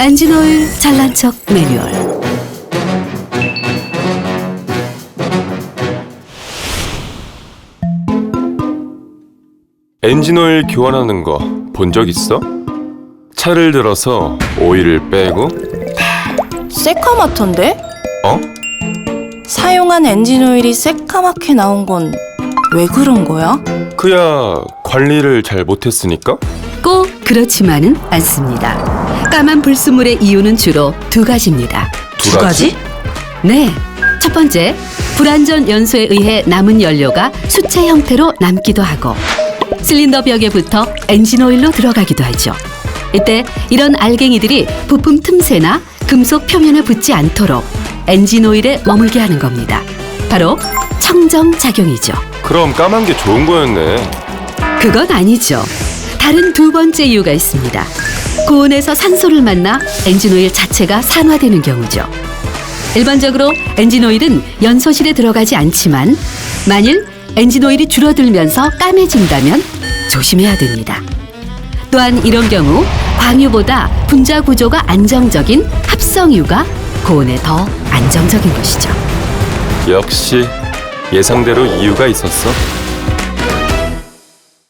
엔진오일 잘난 척 매뉴얼 엔진오일 교환하는 거 본 적 있어? 차를 들어서 오일을 빼고 새까맣던데? 어? 사용한 엔진 오일이 새까맣게 나온 건 왜 그런 거야? 그야 관리를 잘 못했으니까? 꼭 그렇지만은 않습니다. 까만 불순물의 이유는 주로 두 가지입니다. 두 가지? 네. 첫 번째, 불안전 연소에 의해 남은 연료가 수채 형태로 남기도 하고 실린더 벽에 붙어 엔진 오일로 들어가기도 하죠. 이때 이런 알갱이들이 부품 틈새나 금속 표면에 붙지 않도록 엔진 오일에 머물게 하는 겁니다. 바로 청정 작용이죠. 그럼 까만 게 좋은 거였네. 그건 아니죠. 다른 두 번째 이유가 있습니다. 고온에서 산소를 만나 엔진오일 자체가 산화되는 경우죠. 일반적으로 엔진오일은 연소실에 들어가지 않지만 만일 엔진오일이 줄어들면서 까매진다면 조심해야 됩니다. 또한 이런 경우 광유보다 분자 구조가 안정적인 합성유가 고온에 더 안정적인 것이죠. 역시 예상대로 이유가 있었어.